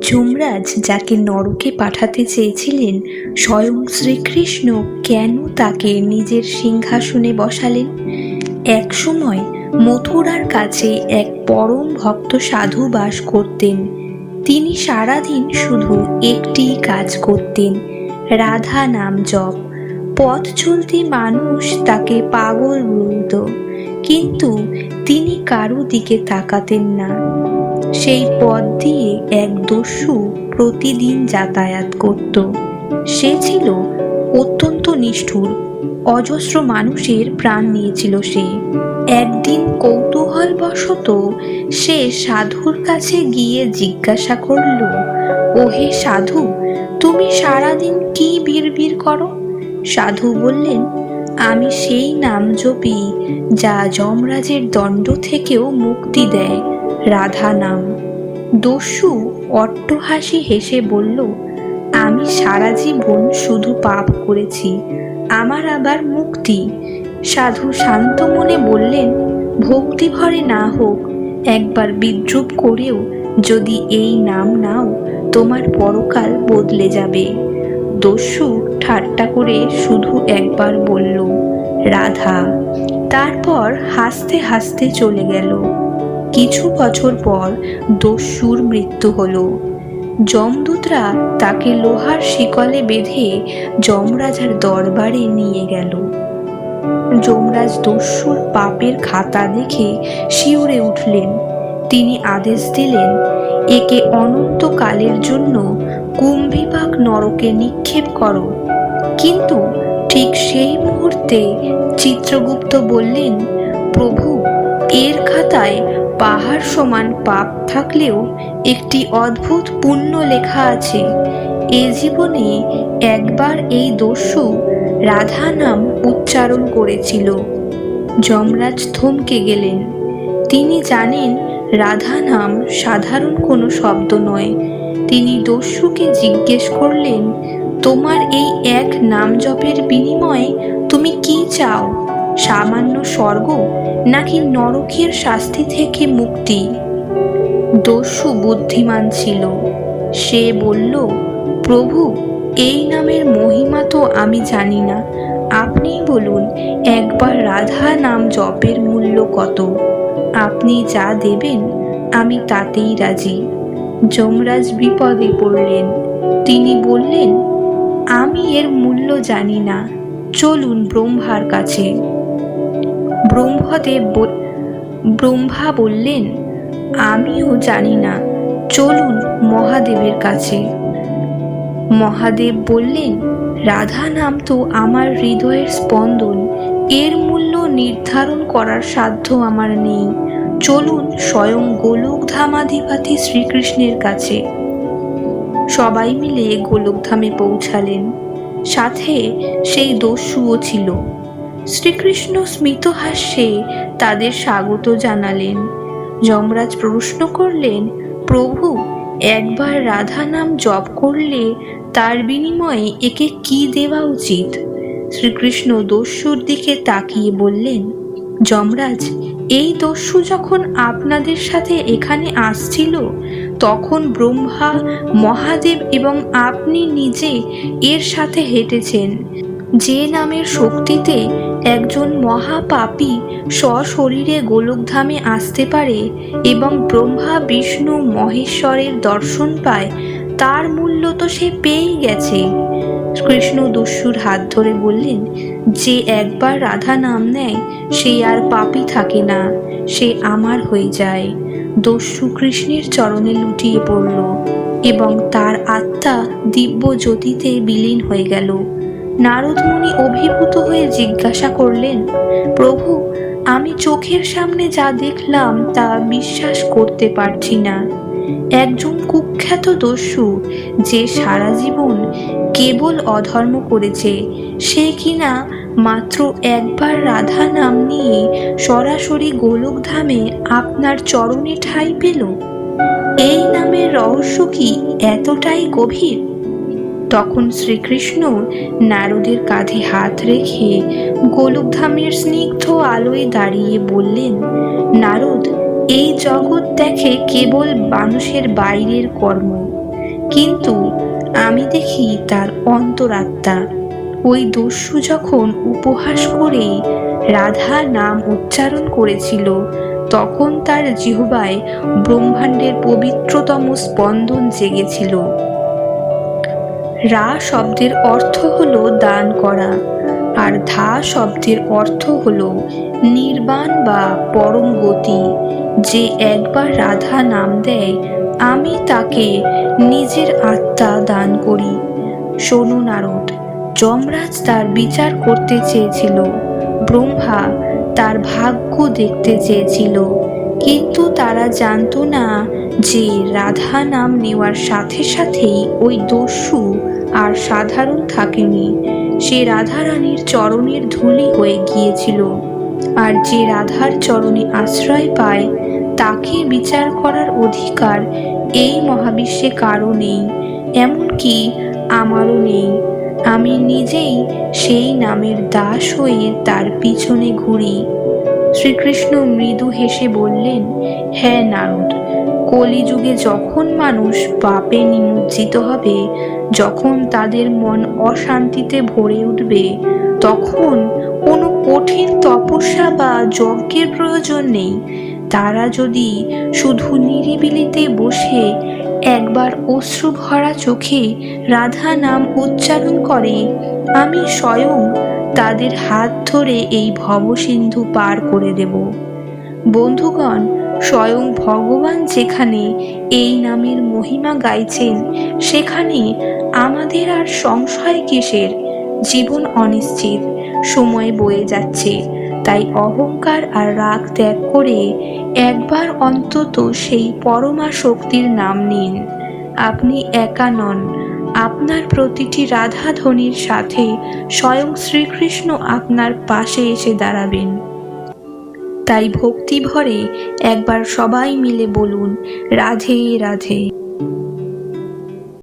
যমরাজ যাকে নরকে পাঠাতে চেয়েছিলেন, স্বয়ং শ্রীকৃষ্ণ কেন তাকে নিজের সিংহাসনে বসালেন? এক সময় মথুরার কাছে এক পরম ভক্ত সাধু বাস করতেন। তিনি সারাদিন শুধু একটি কাজ করতেন, রাধা নাম জপ। পথ চলতি মানুষ তাকে পাগল বলত, কিন্তু তিনি কারও দিকে তাকাতেন না। সেই পথ দিয়ে এক দস্যু প্রতিদিন যাতায়াত করত। সে ছিল অত্যন্ত নিষ্ঠুর, অজস্র মানুষের প্রাণ নিয়েছিল সে। একদিন কৌতূহলবশত সে সাধুর কাছে গিয়ে জিজ্ঞাসা করল, ওহে সাধু, তুমি সারাদিন কি বিড়বিড় করো? সাধু বললেন, আমি সেই নাম জপি যা যমরাজের দণ্ড থেকেও মুক্তি দেয়। রাধা নাম। দস্যু অট্টহাসি হেসে বলল, আমি সারা জীবন শুধু পাপ করেছি, আমার আবার মুক্তি। সাধু শান্ত মনে বললেন ভক্তি ভরে না হোক, একবার বিদ্রুপ করেও যদি এই নাম নাও, তোমার পরকাল বদলে যাবে। দস্যু ঠাট্টা করে শুধু একবার বলল, রাধা। তারপর হাসতে হাসতে চলে গেল। কিছু বছর পর দস্যুর মৃত্যু হলো। যমদূতরা তাকে লোহার শিকলে বেঁধে যমরাজার দরবারে নিয়ে গেল। যমরাজ দস্যুর পাপের খাতা দেখে শিউরে উঠলেন। তিনি আদেশ দিলেন, একে অনন্তকালের জন্য কুম্ভিবাগ নরকে নিক্ষেপ করো। কিন্তু ঠিক সেই মুহূর্তে চিত্রগুপ্ত বললেন, প্রভু, এর খাতায় পাহাড় সমান পাপ থাকলেও একটি অদ্ভুত পুণ্য লেখা আছে। এ জীবনে একবার এই দস্যু রাধা নাম উচ্চারণ করেছিল। যমরাজ থমকে গেলেন। তিনি জানেন রাধা নাম সাধারণ কোনো শব্দ নয়। তিনি দস্যুকে জিজ্ঞেস করলেন, তোমার এই এক নাম জপের বিনিময়ে তুমি কি চাও? সামান্য স্বর্গ নাকি নরকের শাস্তি থেকে মুক্তি? দস্যু বুদ্ধিমান ছিল। সে বলল, প্রভু, এই নামের মহিমা তো আমি জানি না। আপনিই বলুন, একবার রাধা নাম জপের মূল্য কত? আপনি যা দেবেন, আমি তাতেই রাজি। যমরাজ বিপদে পড়লেন। তিনি বললেন, আমি এর মূল্য জানি না। চলুন ব্রহ্মার কাছে। ব্রহ্মদেব ব্রহ্মা বললেন, আমিও জানি না। চলুন মহাদেবের কাছে। মহাদেব বললেন, রাধা নাম তো আমার হৃদয়ের স্পন্দন। এর মূল্য নির্ধারণ করার সাধ্য আমার নেই। চলুন স্বয়ং গোলক ধামাধিপতি শ্রীকৃষ্ণের কাছে। সবাই মিলে গোলকধামে পৌঁছালেন। সাথে সেই দস্যুও ছিল। শ্রীকৃষ্ণ স্মিত হাস্যে তাদের স্বাগত জানালেন। যমরাজ প্রশ্ন করলেন, প্রভু, একবার রাধা নাম জপ করলে তার বিনিময়ে একে কি দেওয়া উচিত? শ্রীকৃষ্ণ দস্যুর দিকে তাকিয়ে বললেন, যমরাজ, এই দস্যু যখন আপনাদের সাথে এখানে আসছিল, তখন ব্রহ্মা, মহাদেব এবং আপনি নিজে এর সাথে হেঁটেছেন। যে নামের শক্তিতে একজন মহাপাপী সশরীরে গোলকধামে আসতে পারে এবং ব্রহ্মা, বিষ্ণু, মহেশ্বরের দর্শন পায়, তার মূল্য তো সে পেয়েই গেছে। কৃষ্ণ দস্যুর হাত ধরে বললেন, যে একবার রাধা নাম নেয়, সে আর পাপি থাকে না, সে আমার হয়ে যায়। দস্যু কৃষ্ণের চরণে লুটিয়ে পড়ল এবং তার আত্মা দিব্য জ্যোতিতে বিলীন হয়ে গেল। নারদমুনি অভিভূত হয়ে জিজ্ঞাসা করলেন, প্রভু, আমি চোখের সামনে যা দেখলাম তা বিশ্বাস করতে পারছি না। একজন কুখ্যাত দস্যু যে সারা জীবন কেবল অধর্ম করেছে, সে কিনা মাত্র একবার রাধা নাম নিয়ে সরাসরি গোলকধামে আপনার চরণে ঠাঁই পেল? এই নামের রহস্য কি এতটাই গভীর? তখন শ্রীকৃষ্ণ নারদের কাঁধে হাত রেখে গোলকধামের স্নিগ্ধ আলোয় দাঁড়িয়ে বললেন, নারদ, এই জগৎ দেখে কেবল মানুষের বাইরের কর্ম, কিন্তু আমি দেখি তার অন্তরাত্মা। ওই দস্যু যখন উপহাস করে রাধা নাম উচ্চারণ করেছিল, তখন তার জিহবায় ব্রহ্মাণ্ডের পবিত্রতম স্পন্দন জেগেছিল। রা শব্দের অর্থ হলো দান করা, আর ধা শব্দের অর্থ হলো নির্বাণ বা পরম গতি। যে একবার রাধা নাম দেয়, আমি তাকে নিজের আত্মা দান করি। শোনো নারদ, যমরাজ তার বিচার করতে চেয়েছিল। ব্রহ্মা তার ভাগ্য দেখতে চেয়েছিল। কিন্তু তারা জানতো না যে রাধা নাম নেওয়ার সাথে সাথেই ওই দস্যু আর সাধারণ থাকেনি। সে রাধারানীর চরণের ধুলি হয়ে গিয়েছিল। আর যে রাধার চরণে আশ্রয় পায়, তাকে বিচার করার অধিকার এই মহাবিশ্বে কারও নেই, এমনকি আমারও নেই। আমি নিজেই সেই নামের দাস হয়ে তার পিছনে ঘুরি। শ্রীকৃষ্ণ মৃদু হেসে বললেন হ্যাঁ নারদ কলিযুগে যখন মানুষ পাপে নিমজ্জিত হবে, যখন তাদের মন অশান্তিতে ভরে উঠবে, তখন কোনো কঠিন তপস্যা বা যজ্ঞের প্রয়োজন নেই। তারা যদি শুধু নিরিবিলিতে বসে একবার অশ্রু ভরা চোখে রাধা নাম উচ্চারণ করে, আমি স্বয়ং তাদের হাত ধরে এই ভবসিন্ধু পার করে দেব। বন্ধুগণ স্বয়ং ভগবান যেখানে এই নামের মহিমা গাইছেন, সেখানে আমাদের আর সংশয় কিসের? জীবন অনিশ্চিত, সময় বয়ে যাচ্ছে, তাই অহংকার আর রাগ ত্যাগ করে একবার অন্তত সেই পরমা শক্তির নাম নিন। আপনি একা নন, আপনার প্রতিটি রাধা রাধাধ্বনির সাথে স্বয়ং শ্রীকৃষ্ণ আপনার পাশে এসে দাঁড়াবেন। তাই ভক্তি ভরে একবার সবাই মিলে বলুন রাধে রাধে।